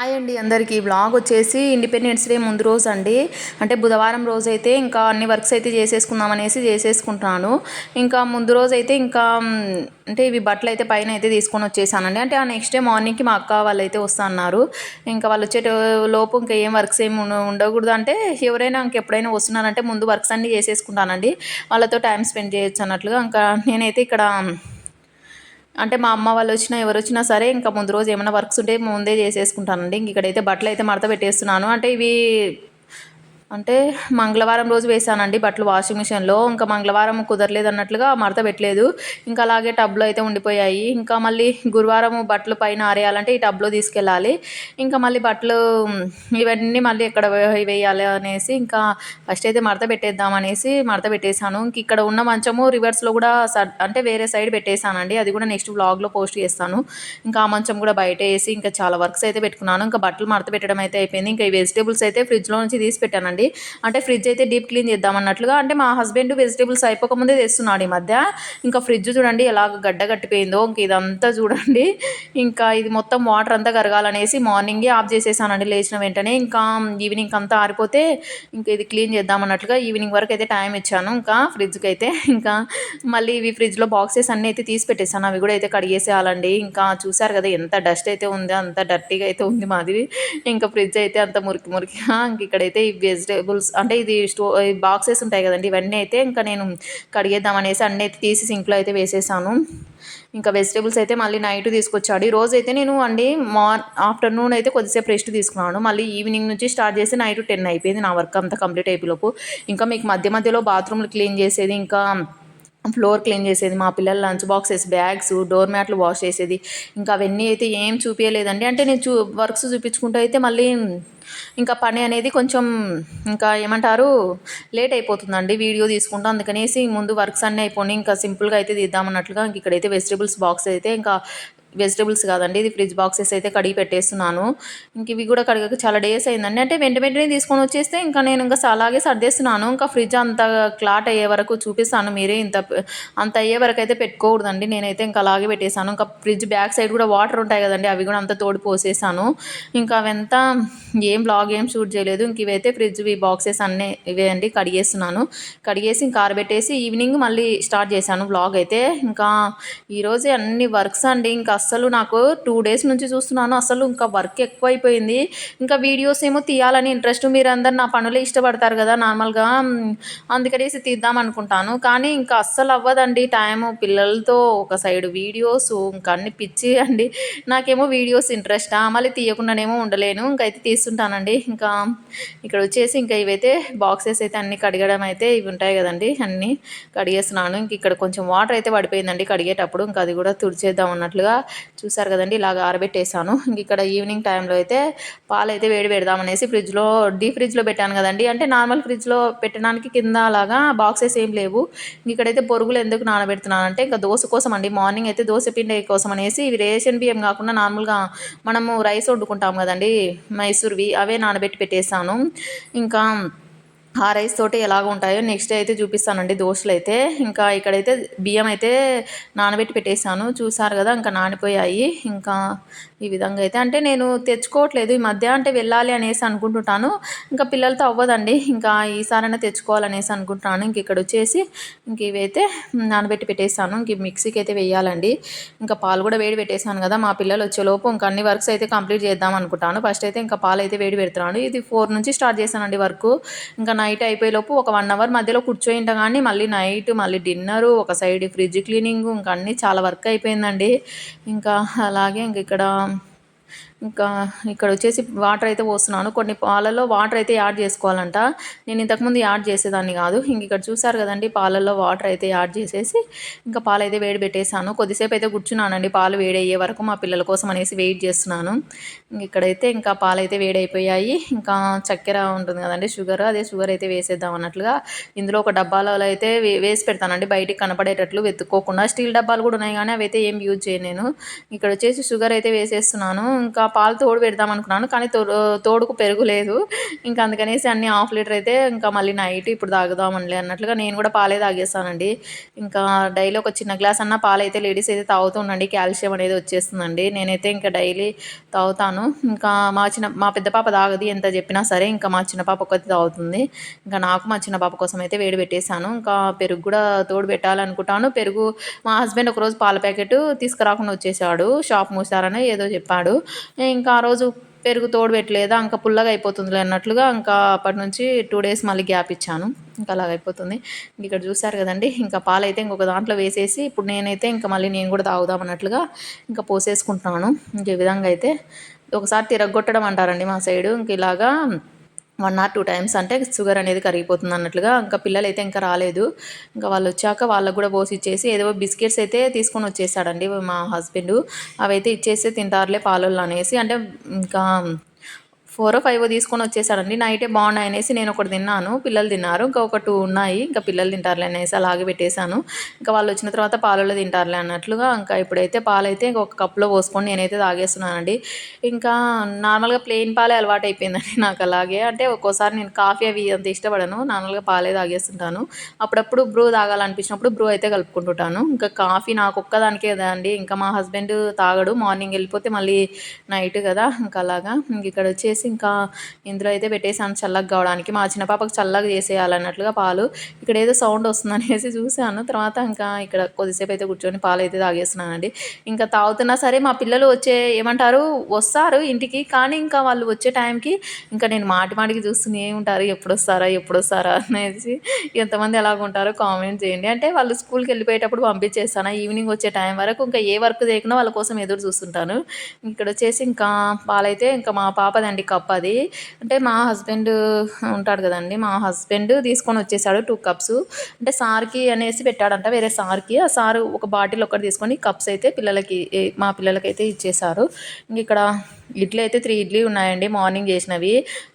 Hi అండి అందరికీ. Blog వచ్చేసి ఇండిపెండెన్స్ డే ముందు రోజు అండి అంటే బుధవారం రోజు అయితే ఇంకా అన్ని వర్క్స్ అయితే చేసేసుకుందాం అనేసి చేసేసుకుంటున్నాను. ఇంకా ముందు రోజు అయితే ఇంకా అంటే ఇవి బట్టలు అయితే పైన అయితే తీసుకొని వచ్చేసానండి. అంటే ఆ నెక్స్ట్ డే మార్నింగ్కి మా అక్క వాళ్ళు అయితే వస్తున్నారు ఇంకా వాళ్ళు వచ్చే లోపు ఇంకా ఏం వర్క్స్ ఏమి ఉండకూడదు అంటే ఎవరైనా ఇంకెప్పుడైనా వస్తున్నారంటే ముందు వర్క్స్ అన్నీ చేసేసుకుంటానండి. వాళ్ళతో టైం స్పెండ్ చేయొచ్చు అన్నట్లుగా. ఇంకా నేనైతే ఇక్కడ అంటే మా అమ్మ వాళ్ళు వచ్చినా ఎవరు వచ్చినా సరే ఇంకా ముందు రోజు ఏమైనా వర్క్స్ ఉంటే ముందే చేసేసుకుంటానండి. ఇంక ఇక్కడైతే బట్టలు అయితే మడత పెట్టేస్తున్నాను. అంటే ఇవి అంటే మంగళవారం రోజు వేసానండి బట్టలు వాషింగ్ మిషన్లో. ఇంకా మంగళవారం కుదరలేదు అన్నట్లుగా మడత పెట్టలేదు. ఇంకా అలాగే టబ్లో అయితే ఉండిపోయాయి. ఇంకా మళ్ళీ గురువారం బట్టలు పైన ఆరేయాలంటే ఈ టబ్లో తీసుకెళ్ళాలి. ఇంకా మళ్ళీ బట్టలు ఇవన్నీ మళ్ళీ ఎక్కడ వేయాలి అనేసి ఇంకా ఫస్ట్ అయితే మడత పెట్టేద్దాం అనేసి మడత పెట్టేశాను. ఇంక ఇక్కడ ఉన్న మంచము రివర్స్లో కూడా అంటే వేరే సైడ్ పెట్టేశానండి. అది కూడా నెక్స్ట్ వ్లాగ్లో పోస్ట్ చేస్తాను. ఇంకా ఆ మంచం కూడా బయట వేసి ఇంకా చాలా వర్క్స్ అయితే పెట్టుకున్నాను. ఇంకా బట్టలు మడత పెట్టడం అయితే అయిపోయింది. ఇంకా ఈ వెజిటేబుల్స్ అయితే ఫ్రిడ్జ్లో నుంచి తీసి పెట్టానండి. అంటే ఫ్రిడ్జ్ అయితే డీప్ క్లీన్ చేద్దాం అన్నట్లుగా. అంటే మా హస్బెండ్ వెజిటేబుల్స్ అయిపోకముందే తెస్తున్నాడు ఈ మధ్య. ఇంకా ఫ్రిడ్జ్ చూడండి ఎలా గడ్డ కట్టిపోయిందో. ఇంక ఇదంతా చూడండి. ఇంకా ఇది మొత్తం వాటర్ అంతా కరగాలనేసి మార్నింగే ఆఫ్ చేసేసానండి లేచిన వెంటనే. ఇంకా ఈవినింగ్ అంతా ఆరిపోతే ఇంకా ఇది క్లీన్ చేద్దాం అన్నట్లుగా ఈవినింగ్ వరకు అయితే టైం ఇచ్చాను. ఇంకా ఫ్రిడ్జ్కి అయితే ఇంకా మళ్ళీ ఇవి ఫ్రిడ్జ్లో బాక్సెస్ అన్నీ అయితే తీసి పెట్టేసాను అవి కూడా అయితే కడిగేసేయాలండి. ఇంకా చూసారు కదా ఎంత డస్ట్ అయితే ఉందో అంత డర్టీగా అయితే ఉంది మాది ఇంకా ఫ్రిడ్జ్ అయితే అంత మురికి మురికిగా ఇంక ఇక్కడైతే ఈ వెజిటేబుల్స్ అంటే ఇది స్టో ఈ బాక్సెస్ ఉంటాయి కదండి ఇవన్నీ అయితే ఇంకా నేను కడిగేద్దాం అనేసి అన్నీ అయితే తీసి సింక్లో అయితే వేసేసాను. ఇంకా వెజిటేబుల్స్ అయితే మళ్ళీ నైట్ తీసుకొచ్చాడు. ఈ రోజు అయితే నేను అండి మార్ ఆఫ్టర్నూన్ అయితే కొద్దిసేపు రెస్ట్ తీసుకున్నాను. మళ్ళీ ఈవినింగ్ నుంచి స్టార్ట్ చేసి నైట్ టెన్ అయిపోయింది నా వర్క్ అంతా కంప్లీట్ అయిపోయేలోపు. ఇంకా మీకు మధ్య మధ్యలో బాత్రూమ్లు క్లీన్ చేసేది ఇంకా ఫ్లోర్ క్లీన్ చేసేది మా పిల్లల లంచ్ బాక్సెస్ బ్యాగ్స్ డోర్ మ్యాట్లు వాష్ చేసేది. ఇంకా అవన్నీ అయితే ఏం చూపించలేదండి అంటే నేను చూ వర్క్స్ చూపించుకుంటూ అయితే మళ్ళీ ఇంకా పని అనేది కొంచెం ఇంకా ఏమంటారు లేట్ అయిపోతుందండి వీడియో తీసుకుంటూ. అందుకనేసి ముందు వర్క్స్ అన్నీ అయిపోయి ఇంకా సింపుల్గా అయితే తీద్దామన్నట్లుగా ఇంక ఇక్కడైతే వెజిటేబుల్స్ బాక్స్ అయితే ఇంకా వెజిటబుల్స్ కాదండి. ఇది ఫ్రిడ్జ్ బాక్సెస్ అయితే కడిగి పెట్టేస్తున్నాను. ఇంక ఇవి కూడా కడగక చాలా డేస్ అయిందండి. అంటే వెంట వెంటనే తీసుకొని వచ్చేస్తే ఇంకా నేను ఇంకా అలాగే సర్దేస్తున్నాను. ఇంకా ఫ్రిడ్జ్ అంత క్లాట్ అయ్యే వరకు చూపిస్తాను మీరే. ఇంత అంత అయ్యే వరకు అయితే పెట్టుకోకూడదండి. నేనైతే ఇంకా అలాగే పెట్టేశాను. ఇంకా ఫ్రిడ్జ్ బ్యాక్ సైడ్ కూడా వాటర్ ఉంటాయి కదండి. అవి కూడా అంత తోడు పోసేసాను ఇంకా అవంతా ఏం బ్లాగ్ ఏం షూట్ చేయలేదు. ఇంక ఇవైతే ఫ్రిడ్జ్ ఈ బాక్సెస్ అన్నీ ఇవే అండి కడిగేస్తున్నాను. కడిగేసి ఇంకా ఆరబెట్టేసి ఈవినింగ్ మళ్ళీ స్టార్ట్ చేశాను బ్లాగ్ అయితే. ఇంకా ఈరోజే అన్ని వర్క్స్ అండి. ఇంకా అస్సలు నాకు టూ డేస్ నుంచి చూస్తున్నాను. అసలు ఇంకా వర్క్ ఎక్కువైపోయింది. ఇంకా వీడియోస్ ఏమో తీయాలని ఇంట్రెస్ట్ మీరందరు నా పనులే ఇష్టపడతారు కదా నార్మల్గా. అందుకనేసి తీద్దాం అనుకుంటాను. కానీ ఇంకా అస్సలు అవ్వదండి టైం పిల్లలతో ఒక సైడ్ వీడియోస్ ఇంకా అన్ని పిచ్చి అండి. నాకేమో వీడియోస్ ఇంట్రెస్టా మళ్ళీ తీయకుండానేమో ఉండలేను. ఇంకైతే తీస్తుంటానండి. ఇంకా ఇక్కడ వచ్చేసి ఇంకా ఇవైతే బాక్సెస్ అయితే అన్ని కడగడం అయితే ఇవి ఉంటాయి కదండి. అన్నీ కడిగేస్తున్నాను. ఇంక ఇక్కడ కొంచెం వాటర్ అయితే పడిపోయిందండి కడిగేటప్పుడు. ఇంకా అది కూడా తుడిచేద్దాం అన్నట్లుగా చూసారు కదండి ఇలాగ ఆరబెట్టేసాను ఇంక ఇక్కడ ఈవినింగ్ టైంలో అయితే పాలు అయితే వేడి పెడదామనేసి ఫ్రిడ్జ్లో డీ ఫ్రిడ్జ్లో పెట్టాను కదండి. అంటే నార్మల్ ఫ్రిడ్జ్లో పెట్టడానికి కింద అలాగా బాక్సెస్ ఏం లేవు. ఇక్కడైతే పొరుగులు ఎందుకు నానబెడుతున్నాను అంటే ఇంకా దోశ కోసం అండి. మార్నింగ్ అయితే దోశ పిండి కోసం అనేసి ఇవి రేషన్ బియ్యం కాకుండా నార్మల్గా మనము రైస్ వండుకుంటాం కదండి మైసూర్వి అవే నానబెట్టి పెట్టేసాను ఇంకా ఆ రైస్ తోటి ఎలాగ ఉంటాయో నెక్స్ట్ అయితే చూపిస్తానండి దోశలు అయితే ఇంకా ఇక్కడైతే బియ్యం అయితే నానబెట్టి పెట్టేశాను. చూసారు కదా ఇంకా నానిపోయాయి. ఇంకా ఈ విధంగా అయితే. అంటే నేను తెచ్చుకోవట్లేదు. ఈ మధ్య అంటే వెళ్ళాలి అనేసి అనుకుంటుంటాను ఇంకా పిల్లలతో అవ్వదండి. ఇంకా ఈసారైనా తెచ్చుకోవాలనేసి అనుకుంటున్నాను. ఇంక ఇక్కడ వచ్చేసి ఇంక ఇవైతే నానబెట్టి పెట్టేశాను. ఇంక మిక్సీకి అయితే వేయాలండి. ఇంకా పాలు కూడా వేడి పెట్టేశాను కదా మా పిల్లలు వచ్చేలోపు ఇంకా అన్ని వర్క్స్ అయితే కంప్లీట్ చేద్దాం అనుకుంటాను. ఫస్ట్ అయితే ఇంకా పాలు అయితే వేడి పెడుతున్నాను. ఇది ఫోర్ నుంచి స్టార్ట్ చేశానండి వర్క్. ఇంకా నైట్ అయిపోయేలోపు ఒక వన్ అవర్ మధ్యలో కూర్చోయింట కానీ మళ్ళీ నైట్ మళ్ళీ డిన్నరు ఒక సైడ్ ఫ్రిడ్జ్ క్లీనింగ్ ఇంకా అన్నీ చాలా వర్క్ అయిపోయిందండి. ఇంకా అలాగే ఇంక ఇక్కడ ఇంకా ఇక్కడ వచ్చేసి వాటర్ అయితే పోస్తున్నాను. కొన్ని పాలలో వాటర్ అయితే యాడ్ చేసుకోవాలంట. నేను ఇంతకుముందు యాడ్ చేసేదాన్ని కాదు. ఇంక ఇక్కడ చూసారు కదండి పాలల్లో వాటర్ అయితే యాడ్ చేసేసి ఇంకా పాలు అయితే వేడి పెట్టేశాను. కొద్దిసేపు అయితే కూర్చున్నానండి పాలు వేడి అయ్యే వరకు మా పిల్లల కోసం అనేసి వెయిట్ చేస్తున్నాను. ఇంక ఇక్కడైతే ఇంకా పాలు అయితే వేడి అయిపోయాయి. ఇంకా చక్కెర ఉంటుంది కదండి షుగర్ అదే షుగర్ అయితే వేసేద్దాం అన్నట్లుగా ఇందులో ఒక డబ్బాలో అయితే వే- వేసి పెడతానండి. బయటికి కనపడేటట్లు వెతుక్కోకుండా. స్టీల్ డబ్బాలు కూడా ఉన్నాయి కానీ అవి అయితే ఏం యూజ్ చేయను ఇక్కడ వచ్చేసి షుగర్ అయితే వేసేస్తున్నాను. ఇంకా పాలు తోడు పెడదాం అనుకున్నాను కానీ తో- తోడుకు పెరుగు లేదు. ఇంకా అందుకనేసి అన్ని హాఫ్ లీటర్ అయితే ఇంకా మళ్ళీ నైట్ ఇప్పుడు తాగుదామనిలే అన్నట్లుగా నేను కూడా పాలే తాగేస్తానండి. ఇంకా డైలీ ఒక చిన్న గ్లాస్ అన్న పాలు అయితే లేడీస్ అయితే తాగుతూ ఉండండి కాల్షియం అనేది వచ్చేస్తుందండి. నేనైతే ఇంకా డైలీ తాగుతాను. ఇంకా మా చిన్న మా పెద్ద పాప తాగదు ఎంత చెప్పినా సరే ఇంకా మా చిన్న పాప ఒకటి తాగుతుంది. ఇంకా నాకు మా చిన్న పాప కోసం అయితే వేడి పెట్టేశాను. ఇంకా పెరుగు కూడా తోడు పెట్టాలనుకుంటాను. పెరుగు మా హస్బెండ్ ఒకరోజు పాల ప్యాకెట్ తీసుకురాకుండా వచ్చేసాడు షాప్ మూసారని ఏదో చెప్పాడు. ఇంకా ఆ రోజు పెరుగు తోడు పెట్టలేదా ఇంకా పుల్లగా అయిపోతుందిలే అన్నట్లుగా ఇంకా అప్పటి నుంచి టూ డేస్ మళ్ళీ గ్యాప్ ఇచ్చాను. ఇంకా అలాగ అయిపోతుంది. ఇంక ఇక్కడ చూసారు కదండి ఇంకా పాలైతే ఇంకొక దాంట్లో వేసేసి ఇప్పుడు నేనైతే ఇంకా మళ్ళీ నేను కూడా తాగుదాం అన్నట్లుగా ఇంకా పోసేసుకుంటున్నాను. ఇంక ఈ విధంగా అయితే ఒకసారి తిరగొట్టడం అంటారండి మా సైడు. ఇంక ఇలాగా వన్ ఆర్ టూ టైమ్స్ అంటే షుగర్ అనేది కరిగిపోతుంది అన్నట్లుగా ఇంకా పిల్లలు అయితే ఇంకా రాలేదు. ఇంకా వాళ్ళు వచ్చాక వాళ్ళకు కూడా పోసి ఇచ్చేసి ఏదో బిస్కెట్స్ అయితే తీసుకొని వచ్చేసాడండి మా హస్బెండ్ అవైతే ఇచ్చేస్తే ఇచ్చేసి తింటారులే పాలల్లో అనేసి అంటే ఇంకా ఫోర్ ఫైవ్ తీసుకొని వచ్చేసాడండి. నైటే బాగున్నాయి అనేసి నేను ఒకటి తిన్నాను. పిల్లలు తిన్నారు. ఇంకా ఒక టూ ఉన్నాయి. ఇంకా పిల్లలు తింటారులే అనేసి అలాగే పెట్టేశాను. ఇంకా వాళ్ళు వచ్చిన తర్వాత పాలలో తింటారులే అన్నట్లుగా ఇంకా ఇప్పుడైతే పాలైతే ఇంకొక కప్లో పోసుకొని నేనైతే తాగేస్తున్నానండి. ఇంకా నార్మల్గా ప్లెయిన్ పాలే అలవాటు అయిపోయిందండి నాకు అలాగే. అంటే ఒక్కోసారి నేను కాఫీ అవి అంత ఇష్టపడను. నార్మల్గా పాలే తాగేస్తుంటాను. అప్పుడప్పుడు బ్రూ తాగాలనిపించినప్పుడు బ్రూ అయితే కలుపుకుంటుంటాను. ఇంకా కాఫీ నాకు ఒక్కదానికే అండి. ఇంకా మా హస్బెండ్ తాగడు. మార్నింగ్ వెళ్ళిపోతే మళ్ళీ నైట్ కదా. ఇంకా అలాగా. ఇంక ఇక్కడ వచ్చేసి ఇంకా ఇందులో అయితే పెట్టేసాను చల్లగా కావడానికి. మా చిన్న పాపకు చల్లగా చేసేయాలన్నట్లుగా పాలు. ఇక్కడ ఏదో సౌండ్ వస్తుందనేసి చూశాను. తర్వాత ఇంకా ఇక్కడ కొద్దిసేపు అయితే కూర్చొని పాలు అయితే తాగేస్తున్నానండి. ఇంకా తాగుతున్నా సరే మా పిల్లలు వచ్చే ఏమంటారు? వస్తారు ఇంటికి. కానీ ఇంకా వాళ్ళు వచ్చే టైంకి ఇంకా నేను మాటి మాటికి చూస్తూనే ఉంటారు. ఎప్పుడు వస్తారా? ఎప్పుడు వస్తారా? అనేసి ఎంతమంది ఎలాగ ఉంటారో కామెంట్ చేయండి. అంటే వాళ్ళు స్కూల్కి వెళ్ళిపోయేటప్పుడు పంపించేస్తాను. ఈవినింగ్ వచ్చే టైం వరకు ఇంకా ఏ వర్క్ చేయకుండా వాళ్ళ కోసం ఎదురు చూస్తుంటాను. ఇక్కడ వచ్చేసి ఇంకా పాలైతే ఇంకా మా పాపదండి కప్ అది. అంటే మా హస్బెండ్ ఉంటాడు కదండి మా హస్బెండ్ తీసుకొని వచ్చేసాడు టూ కప్స్ అంటే సార్కి అనేసి పెట్టాడంట వేరే సార్కి. ఆ సారు ఒక బాటిల్ ఒకటి తీసుకొని కప్స్ అయితే పిల్లలకి మా పిల్లలకైతే ఇచ్చేసారు. ఇంక ఇక్కడ ఇడ్లీ అయితే త్రీ ఇడ్లీ ఉన్నాయండి మార్నింగ్ చేసినవి.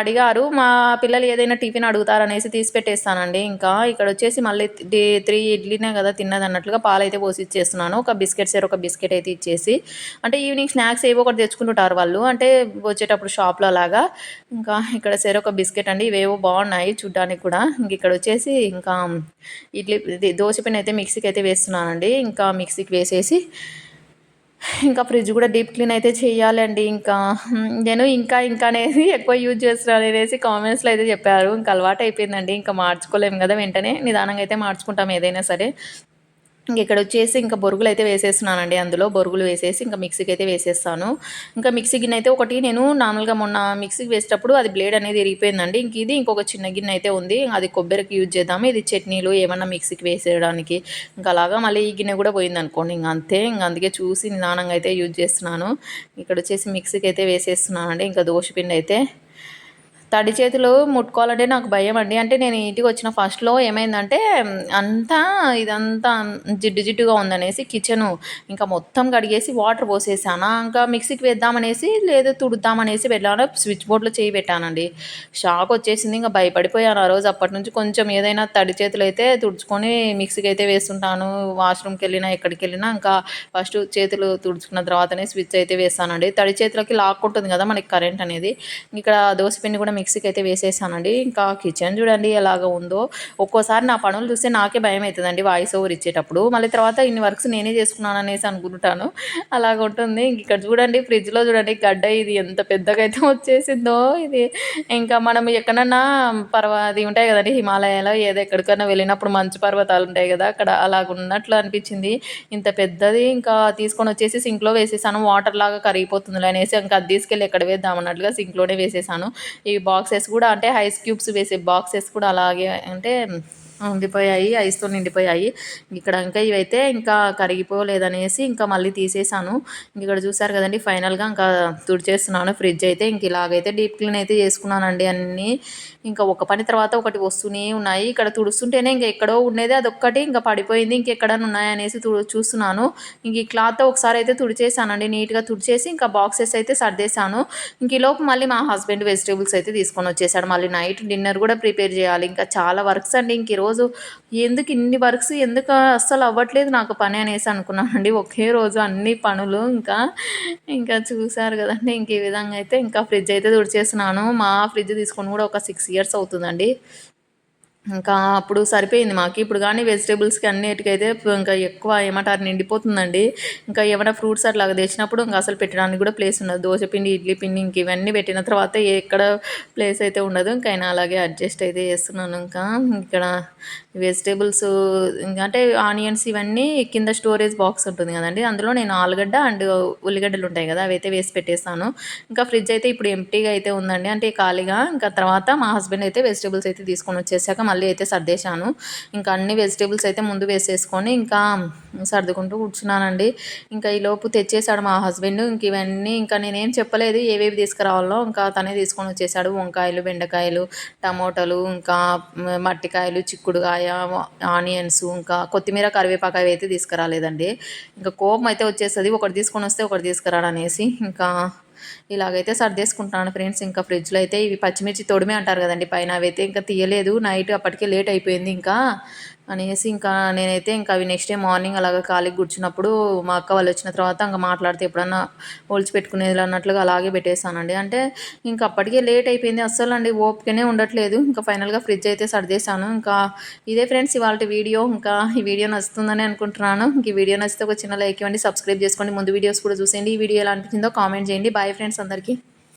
అడిగారు మా పిల్లలు ఏదైనా టిఫిన్ అడుగుతారనేసి తీసి పెట్టేస్తానండి. ఇంకా ఇక్కడ వచ్చేసి మళ్ళీ త్రీ ఇడ్లీనే కదా తిన్నది అన్నట్లుగా పాలు అయితే పోసి ఇచ్చేస్తున్నాను. ఒక బిస్కెట్ సేర్ ఒక బిస్కెట్ అయితే ఇచ్చేసి. అంటే ఈవినింగ్ స్నాక్స్ ఏవో ఒకటి తెచ్చుకుంటుంటారు వాళ్ళు. అంటే వచ్చేటప్పుడు షాప్లో అలాగా ఇంకా ఇక్కడ సెరొక ఒక బిస్కెట్ అండి. ఇవేవో బాగున్నాయి చూడ్డానికి కూడా. ఇంక ఇక్కడ వచ్చేసి ఇంకా ఇడ్లీ ఇది దోశ పైన అయితే మిక్సీకి అయితే వేస్తున్నానండి. ఇంకా మిక్సీకి వేసేసి ఇంకా ఫ్రిడ్జ్ కూడా డీప్ క్లీన్ అయితే చేయాలండి. ఇంకా నేను ఇంకా ఇంకా అనేది ఎక్కువ యూజ్ చేస్తున్నాను అనేసి కామెంట్స్లో అయితే చెప్పారు. ఇంకా అలవాటు అయిపోయిందండి. ఇంకా మార్చుకోలేము కదా వెంటనే. నిదానంగా అయితే మార్చుకుంటాం ఏదైనా సరే. ఇంక ఇక్కడ వచ్చేసి ఇంకా బొరుగులు అయితే వేసేస్తున్నానండి అందులో. బొరుగులు వేసేసి ఇంకా మిక్సీకి అయితే వేసేస్తాను. ఇంకా మిక్సీ గిన్నె అయితే ఒకటి నేను నార్మల్గా మొన్న మిక్సీకి వేసేటప్పుడు అది బ్లేడ్ అనేది ఇరిగిపోయిందండి ఇంక ఇది ఇంకొక చిన్న గిన్నె అయితే ఉంది. అది కొబ్బరికి యూజ్ చేద్దాము. ఇది చట్నీలు ఏమన్నా మిక్సీకి వేసేయడానికి. ఇంకా అలాగా మళ్ళీ ఈ గిన్నె కూడా పోయింది అనుకోండి. ఇంకా అంతే. ఇంకా అందుకే చూసి నిదానంగా అయితే యూజ్ చేస్తున్నాను. ఇక్కడ వచ్చేసి మిక్సీకి అయితే వేసేస్తున్నానండి. ఇంకా దోశ పిండి అయితే తడి చేతులు ముట్టుకోవాలంటే నాకు భయం అండి. అంటే నేను ఇంటికి వచ్చిన ఫస్ట్లో ఏమైందంటే అంతా ఇదంతా జిడ్డు జిడ్డుగా ఉందనేసి కిచెను ఇంకా మొత్తం కడిగేసి వాటర్ పోసేసాను. ఇంకా మిక్సీకి వేద్దామనేసి లేదు తుడుద్దామనేసి వెళ్ళాను. స్విచ్ బోర్డ్లో చేయి పెట్టానండి. షాక్ వచ్చేసింది. ఇంకా భయపడిపోయాను ఆ రోజు. అప్పటి నుంచి కొంచెం ఏదైనా తడి చేతులు అయితే తుడుచుకొని మిక్సీకి అయితే వేస్తుంటాను. వాష్రూమ్కి వెళ్ళినా ఎక్కడికి వెళ్ళినా ఇంకా ఫస్ట్ చేతులు తుడుచుకున్న తర్వాతనే స్విచ్ అయితే వేస్తానండి. తడి చేతులకి లాక్కుంటుంది కదా మనకి కరెంట్ అనేది. ఇక్కడ దోశపిండి కూడా మిక్సీకి అయితే వేసేసానండి. ఇంకా కిచెన్ చూడండి ఎలాగ ఉందో. ఒక్కోసారి నా పనులు చూస్తే నాకే భయం అవుతుందండి వాయిస్ ఓవర్ ఇచ్చేటప్పుడు. మళ్ళీ తర్వాత ఇన్ని వర్క్స్ నేనే చేసుకున్నాను అనేసి అనుకుంటాను. అలాగ ఉంటుంది. ఇంక ఇక్కడ చూడండి ఫ్రిడ్జ్లో చూడండి గడ్డ ఇది ఎంత పెద్దగా అయితే వచ్చేసిందో ఇది. ఇంకా మనం ఎక్కడన్నా పర్వతది ఉంటాయి కదండి హిమాలయాలో ఏదో ఎక్కడికైనా వెళ్ళినప్పుడు మంచు పర్వతాలు ఉంటాయి కదా అక్కడ అలాగ ఉన్నట్లు అనిపించింది. ఇంత పెద్దది ఇంకా తీసుకొని వచ్చేసి సింక్లో వేసేసాను. వాటర్ లాగా కరిగిపోతుంది అనేసి ఇంకా అది తీసుకెళ్ళి ఎక్కడ వేద్దాం అన్నట్లుగా సింక్లోనే వేసేసాను. ఈ బాక్సెస్ కూడా అంటే ఐస్ క్యూబ్స్ వేసే బాక్సెస్ కూడా అలాగే అంటే ఉండిపోయాయి ఐస్తో నిండిపోయాయి. ఇక్కడ ఇంకా ఇవైతే ఇంకా కరిగిపోలేదనేసి ఇంకా మళ్ళీ తీసేసాను. ఇక్కడ చూసారు కదండి ఫైనల్గా ఇంకా తుడిచేస్తున్నాను. ఫ్రిడ్జ్ అయితే ఇంక ఇలాగైతే డీప్ క్లీన్ అయితే చేసుకున్నానండి అన్నీ. ఇంకా ఒక పని తర్వాత ఒకటి వస్తూనే ఉన్నాయి. ఇక్కడ తుడుస్తుంటేనే ఇంకా ఎక్కడో ఉండేది అదొక్కటి ఇంకా పడిపోయింది. ఇంకెక్కడన్నా ఉన్నాయనేసి తుడు చూస్తున్నాను. ఇంక ఈ క్లాత్తో ఒకసారి అయితే తుడిచేసానండి నీట్గా తుడిచేసి ఇంకా బాక్సెస్ అయితే సర్దేశాను. ఇంక లోపు మళ్ళీ మా హస్బెండ్ వెజిటేబుల్స్ అయితే తీసుకొని వచ్చేసాడు. మళ్ళీ నైట్ డిన్నర్ కూడా ప్రిపేర్ చేయాలి. ఇంకా చాలా వర్క్స్ అండి. ఇంక రోజు ఈరోజు ఎందుకు ఇన్ని వర్క్స్ ఎందుకు అస్సలు అవ్వట్లేదు నాకు పని అనేసి అనుకున్నానండి. ఒకే రోజు అన్ని పనులు ఇంకా ఇంకా చూసారు కదండి. ఇంక ఈ విధంగా అయితే ఇంకా ఫ్రిడ్జ్ అయితే తుడిచేస్తున్నాను. మా ఫ్రిడ్జ్ తీసుకొని కూడా ఒక సిక్స్ ఇయర్స్ అవుతుందండి. ఇంకా అప్పుడు సరిపోయింది మాకు. ఇప్పుడు కానీ వెజిటేబుల్స్కి అన్నిటికైతే ఇంకా ఎక్కువ ఏమంటారు నిండిపోతుందండి. ఇంకా ఏమైనా ఫ్రూట్స్ అట్లా తెచ్చినప్పుడు ఇంకా అసలు పెట్టడానికి కూడా ప్లేస్ ఉండదు. దోశ పిండి ఇడ్లీ పిండి ఇంక ఇవన్నీ పెట్టిన తర్వాత ఎక్కడ ప్లేస్ అయితే ఉండదు. ఇంకా అయినా అలాగే అడ్జస్ట్ అయితే చేస్తున్నాను. ఇంకా ఇక్కడ వెజిటేబుల్స్ అంటే ఆనియన్స్ ఇవన్నీ కింద స్టోరేజ్ బాక్స్ ఉంటుంది కదండి. అందులో నేను ఆలుగడ్డ అండ్ ఉల్లిగడ్డలు ఉంటాయి కదా అవి అయితే వేసి పెట్టేస్తాను. ఇంకా ఫ్రిడ్జ్ అయితే ఇప్పుడు ఎంటీగా అయితే ఉందండి. అంటే ఖాళీగా ఇంకా తర్వాత మా హస్బెండ్ అయితే వెజిటేబుల్స్ అయితే తీసుకొని వచ్చేసాక మళ్ళీ అయితే సర్దేశాను. ఇంకా అన్ని వెజిటేబుల్స్ అయితే ముందు వేసేసుకొని ఇంకా సర్దుకుంటూ కూర్చున్నానండి. ఇంకా ఈ లోపు తెచ్చేసాడు మా హస్బెండ్. ఇంక ఇవన్నీ ఇంకా నేనేం చెప్పలేదు ఏవేవి తీసుకురావాలో ఇంకా తనే తీసుకొని వచ్చేసాడు. వంకాయలు బెండకాయలు టమోటాలు ఇంకా మట్టికాయలు చిక్కుడుకాయ ఆనియన్స్ ఇంకా కొత్తిమీర కరివేపాకు అవి అయితే తీసుకురాలేదండి. ఇంకా కోపం అయితే వచ్చేస్తుంది. ఒకటి తీసుకొని వస్తే ఒకటి తీసుకురాడనేసి ఇంకా ఇలాగైతే సర్దేసుకుంటున్నాను ఫ్రెండ్స్. ఇంకా ఫ్రిడ్జ్లో అయితే ఇవి పచ్చిమిర్చి తొడిమే అంటారు కదండి. పైన అవి అయితే ఇంకా తీయలేదు. నైట్ అప్పటికే లేట్ అయిపోయింది ఇంకా. అనేసి ఇంకా నేనైతే ఇంకా అవి నెక్స్ట్ డే మార్నింగ్ అలాగ ఖాళీకి కూర్చున్నప్పుడు మా అక్క వాళ్ళు వచ్చిన తర్వాత ఇంకా మాట్లాడితే ఎప్పుడన్నా ఒలిచి పెట్టుకునేది అన్నట్లుగా అలాగే పెట్టేశానండి. అంటే ఇంకా అప్పటికే లేట్ అయిపోయింది. అస్సలు అండి ఓపికనే ఉండట్లేదు. ఇంకా ఫైనల్గా ఫ్రిడ్జ్ అయితే సర్దేశాను. ఇంకా ఇదే ఫ్రెండ్స్ ఇవాళ వీడియో ఇంకా ఈ వీడియో నచ్చుతుందని అనుకుంటున్నాను. ఇంక ఈ వీడియో నచ్చితే ఒక చిన్న లైక్ ఇవ్వండి. సబ్స్క్రైబ్ చేసుకోండి. ముందు వీడియోస్ కూడా చూసేయండి. ఈ వీడియో ఎలా అనిపించిందో కామెంట్ చేయండి. బాయ్ ఫ్రెండ్స్ అందరికీ.